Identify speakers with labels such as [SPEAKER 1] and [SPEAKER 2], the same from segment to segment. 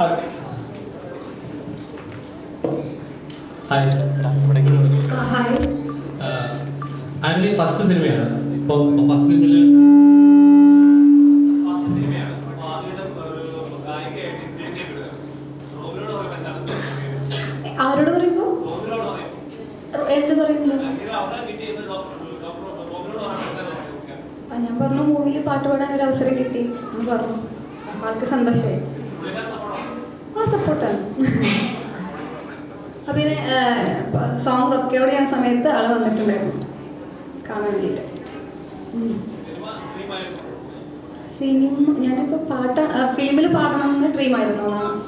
[SPEAKER 1] Hi
[SPEAKER 2] hi
[SPEAKER 1] ആരുടെ first സിനിമയാണ്. ഇപ്പൊ ഫസ്റ്റ് സിനിമയിൽ
[SPEAKER 2] ആരോട് പറയുമ്പോ? എന്ത് പറയുന്നു? ഞാൻ പറഞ്ഞു മൂവിയിൽ പാട്ട് പാടാൻ ഒരു അവസരം കിട്ടി. എന്ന് പറഞ്ഞു. ആൾക്ക് സന്തോഷമായി. സപ്പോർട്ടാണ്. അപ്പം പിന്നെ സോങ് റൊക്കയോട് ചെയ്യാൻ സമയത്ത് ആൾ വന്നിട്ടുണ്ടായിരുന്നു. കാണാൻ വേണ്ടിട്ട് സിനിമ ഞാനിപ്പോൾ പാട്ട ഫിലിമിൽ പാടണം എന്ന് ഡ്രീം ആയിരുന്നു എന്നാണ്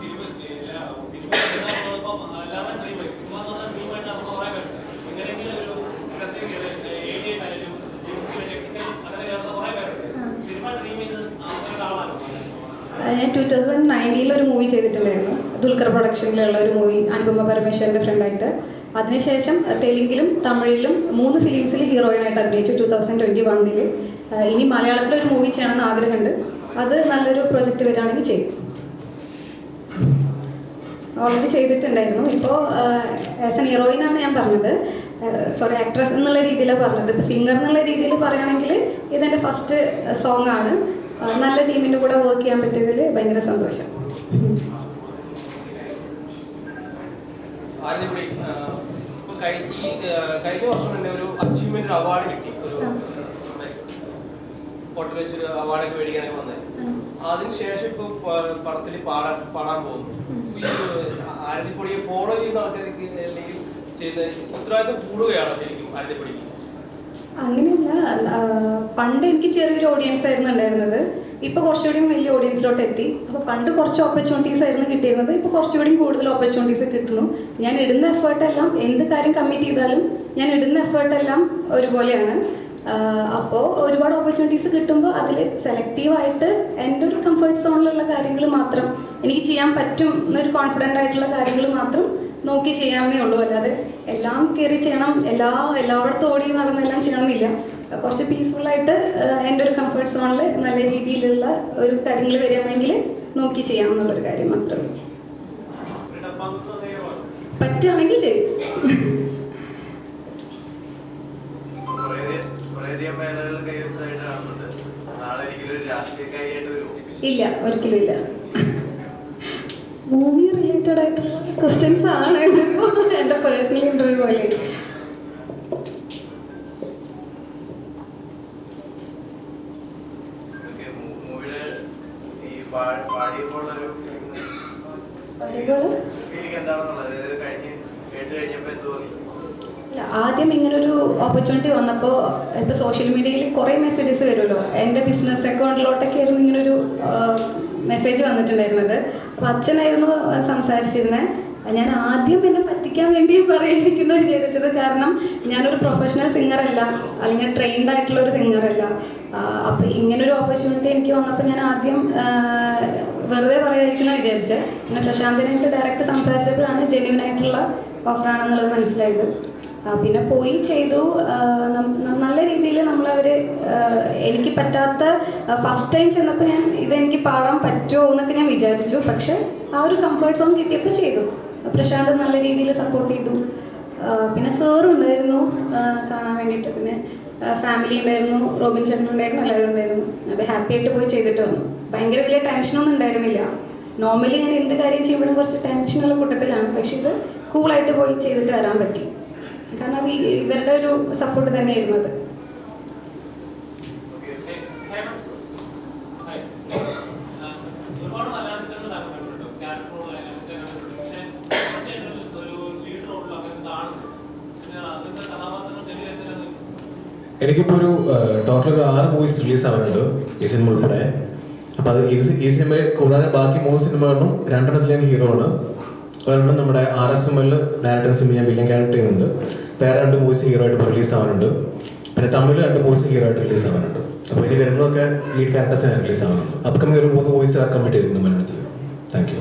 [SPEAKER 2] ആ, ഞാൻ ടൂ തൗസൻഡ് നയന്റീനിൽ ഒരു മൂവി ചെയ്തിട്ടുണ്ടായിരുന്നു. ദുൽഖർ പ്രൊഡക്ഷനിലുള്ള ഒരു മൂവി അനുപമ പരമേശ്വരന്റെ ഫ്രണ്ടായിട്ട് അതിനുശേഷം തെലുങ്കിലും തമിഴിലും മൂന്ന് ഫിലിംസിൽ ഹീറോയിനായിട്ട് അഭിനയിച്ചു ടൂ തൗസൻഡ് ട്വന്റി വണ്ണിൽ ഇനി മലയാളത്തിലൊരു മൂവി ചെയ്യണമെന്ന് ആഗ്രഹമുണ്ട്. അത് നല്ലൊരു പ്രൊജക്റ്റ് വരികയാണെങ്കിൽ ചെയ്യും. ഓൾറെഡി ചെയ്തിട്ടുണ്ടായിരുന്നു. ഇപ്പോൾ ആസ് എൻ ഹീറോയിനാണ് ഞാൻ പറഞ്ഞത്. സോറി ആക്ട്രസ് എന്നുള്ള രീതിയിലാണ് പറഞ്ഞത്. ഇപ്പോൾ സിംഗർ എന്നുള്ള രീതിയിൽ പറയുകയാണെങ്കിൽ ഇതെന്റെ ഫസ്റ്റ് സോങ് ആണ്. നല്ല ടീമിന്റെ കൂടെ വർക്ക് ചെയ്യാൻ പറ്റിയതിൽ ഭയങ്കര സന്തോഷം.
[SPEAKER 3] ആര്യപ്പുഴി ഇപ്പൊ കഴി- ഈ ആ, കഴിഞ്ഞ വർഷം തന്നെ ഒരു അച്ചീവ്മെന്റ് അവാർഡ് കിട്ടി. ഒരു
[SPEAKER 2] ആ.
[SPEAKER 3] ഹോട്ടലിൽ വെച്ചൊരു അവാർഡൊക്കെ മേടിക്കാനൊക്കെ വന്നത് അതിനുശേഷം ഇപ്പൊ പടത്തിൽ പാടാൻ പാടാൻ പോകുന്നു. ആര്യപ്പൊടിയെ ഫോളോ അല്ലെങ്കിൽ ചെയ്യുന്ന ഉത്തരവാദിത്വം കൂടുകയാണോ ശരിക്കും ആര്യപ്പൊടിക്ക്
[SPEAKER 2] അങ്ങനെയല്ല പണ്ട് എനിക്ക് ചെറിയൊരു ഓഡിയൻസ് ആയിരുന്നു ഉണ്ടായിരുന്നത്. ഇപ്പൊ കുറച്ചുകൂടി വലിയ ഓഡിയൻസിലോട്ട് എത്തി. അപ്പൊ പണ്ട് കുറച്ച് ഓപ്പർച്യൂണിറ്റീസ് ആയിരുന്നു കിട്ടിയിരുന്നത്. ഇപ്പൊ കുറച്ചുകൂടി കൂടുതൽ ഓപ്പർച്യൂണിറ്റീസ് കിട്ടുന്നു. ഞാൻ ഇടുന്ന എഫേർട്ട് എല്ലാം എന്ത് കാര്യം കമ്മിറ്റ് ചെയ്താലും ഞാൻ ഇടുന്ന എഫേർട്ട് എല്ലാം ഒരുപോലെയാണ്. അപ്പോൾ ഒരുപാട് ഓപ്പർച്യൂണിറ്റീസ് കിട്ടുമ്പോൾ അതിൽ സെലക്റ്റീവായിട്ട് എന്റെ ഒരു കംഫർട്ട് സോണിലുള്ള കാര്യങ്ങൾ മാത്രം എനിക്ക് ചെയ്യാൻ പറ്റും എന്നൊരു കോൺഫിഡന്റ് ആയിട്ടുള്ള കാര്യങ്ങൾ മാത്രം നോക്കി ചെയ്യാമെന്നേ ഉള്ളൂ. അല്ലാതെ എല്ലാം കയറി ചെയ്യണം. എല്ലാ എല്ലായിടത്തും ഓടി നടന്നെല്ലാം ചെയ്യണമെന്നില്ല. കുറച്ച് പീസ്ഫുള്ളായിട്ട് എന്റെ ഒരു കംഫർട്ട് സോണിൽ നല്ല രീതിയിലുള്ള ഒരു കാര്യങ്ങൾ വരികയാണെങ്കിൽ നോക്കി ചെയ്യാം എന്നുള്ളൊരു കാര്യം മാത്രമേ ഉള്ളൂ. പറ്റുകയാണെങ്കിൽ ചെയ്യും. ഇല്ല. ഒരിക്കലും ഇല്ല മൂവി റിലേറ്റഡ് ആയിട്ടുള്ള ക്വസ്റ്റ്യൻസ് ആണ്. എന്റെ പേഴ്സണൽ ഇന്റർവ്യൂ പോലെ.
[SPEAKER 4] ആദ്യം ഇങ്ങനെ ഒരു
[SPEAKER 2] ആദ്യം ഇങ്ങനൊരു ഓപ്പർച്യൂണിറ്റി വന്നപ്പോൾ ഇപ്പോൾ സോഷ്യൽ മീഡിയയിൽ കുറേ മെസ്സേജസ് വരുമല്ലോ. എന്റെ ബിസിനസ് അക്കൗണ്ടിലോട്ടൊക്കെ ആയിരുന്നു ഇങ്ങനൊരു മെസ്സേജ് വന്നിട്ടുണ്ടായിരുന്നത്. അപ്പോൾ അച്ഛനായിരുന്നു സംസാരിച്ചിരുന്നത് ഞാൻ ആദ്യം എന്നെ പറ്റിക്കാൻ വേണ്ടി പറയാതിരിക്കുന്നു വിചാരിച്ചത് കാരണം ഞാനൊരു പ്രൊഫഷണൽ സിംഗർ അല്ല. അല്ലെങ്കിൽ ട്രെയിൻഡ് ആയിട്ടുള്ള ഒരു സിംഗർ അല്ല. അപ്പോൾ ഇങ്ങനൊരു ഓപ്പർച്യൂണിറ്റി എനിക്ക് വന്നപ്പോൾ ഞാൻ ആദ്യം വെറുതെ പറയാതിരിക്കുന്ന വിചാരിച്ചത് പിന്നെ പ്രശാന്തിനായിട്ട് ഡയറക്റ്റ് സംസാരിച്ചപ്പോഴാണ് ജെന്യൂൻ ആയിട്ടുള്ള ഓഫറാണെന്നുള്ളത് മനസ്സിലായത്. പിന്നെ പോയി ചെയ്തു. നല്ല രീതിയിൽ നമ്മൾ അവർ എനിക്ക് പറ്റാത്ത ഫസ്റ്റ് ടൈം ചെന്നപ്പോൾ ഞാൻ ഇതെനിക്ക് പാടാൻ പറ്റുമോ എന്നൊക്കെ ഞാൻ വിചാരിച്ചു. പക്ഷെ ആ ഒരു കംഫർട്ട് സോൺ കിട്ടിയപ്പോൾ ചെയ്തു. പ്രശാന്ത് നല്ല രീതിയിൽ സപ്പോർട്ട് ചെയ്തു. പിന്നെ സാറും ഉണ്ടായിരുന്നു കാണാൻ വേണ്ടിയിട്ട്. പിന്നെ ഫാമിലി ഉണ്ടായിരുന്നു റോബിൻ ചേട്ടൻ ഉണ്ടായിരുന്നു എല്ലാവരും ഉണ്ടായിരുന്നു. അപ്പോൾ ഹാപ്പി ആയിട്ട് പോയി ചെയ്തിട്ട് വന്നു. ഭയങ്കര വലിയ ടെൻഷനൊന്നും ഉണ്ടായിരുന്നില്ല. നോർമലി ഞാൻ എന്ത് കാര്യം ചെയ്യുമ്പോഴും കുറച്ച് ടെൻഷനുള്ള കൂട്ടത്തിലാണ്. പക്ഷെ ഇത് കൂളായിട്ട് പോയി ചെയ്തിട്ട് വരാൻ പറ്റി. കാരണം അത് ഇവരുടെ ഒരു സപ്പോർട്ട് തന്നെയായിരുന്നു അത്.
[SPEAKER 5] എനിക്കിപ്പോൾ ഒരു ടോട്ടൽ ഒരു ആറ് മൂവീസ് റിലീസ് ആവുന്നുണ്ട് ഈ സിനിമ ഉൾപ്പെടെ. അപ്പോൾ അത് ഈ സി- ഈ സിനിമ കൂടാതെ ബാക്കി മൂന്ന് സിനിമകളും രണ്ടെണ്ണത്തിൽ ഞാൻ ഹീറോ ആണ്. ഒരെണ്ണം നമ്മുടെ ആർ എസ് എമ്മിൽ ഡയറക്ടർ സിനിമ ഞാൻ വില്ലൻ ക്യാരക്ടർ ചെയ്യുന്നുണ്ട് വേറെ രണ്ട് മൂവീസ് ഹീറോ ആയിട്ട് റിലീസ് ആവാനുണ്ട്. പിന്നെ തമിഴ് രണ്ട് മൂവീസ് ഹീറോ ആയിട്ട് റിലീസ് ആവാനുണ്ട്. അപ്പോൾ ഇനി വരുന്നതൊക്കെ ലീഡ് ക്യാരക്ടേഴ്സിനാണ് റിലീസ് ആവാനുണ്ട്. അപ്കമിങ് ഒരു മൂന്ന് മൂവീസ് ആക്കാൻ പറ്റിയിരുന്നു മലയാളത്തിൽ താങ്ക് യു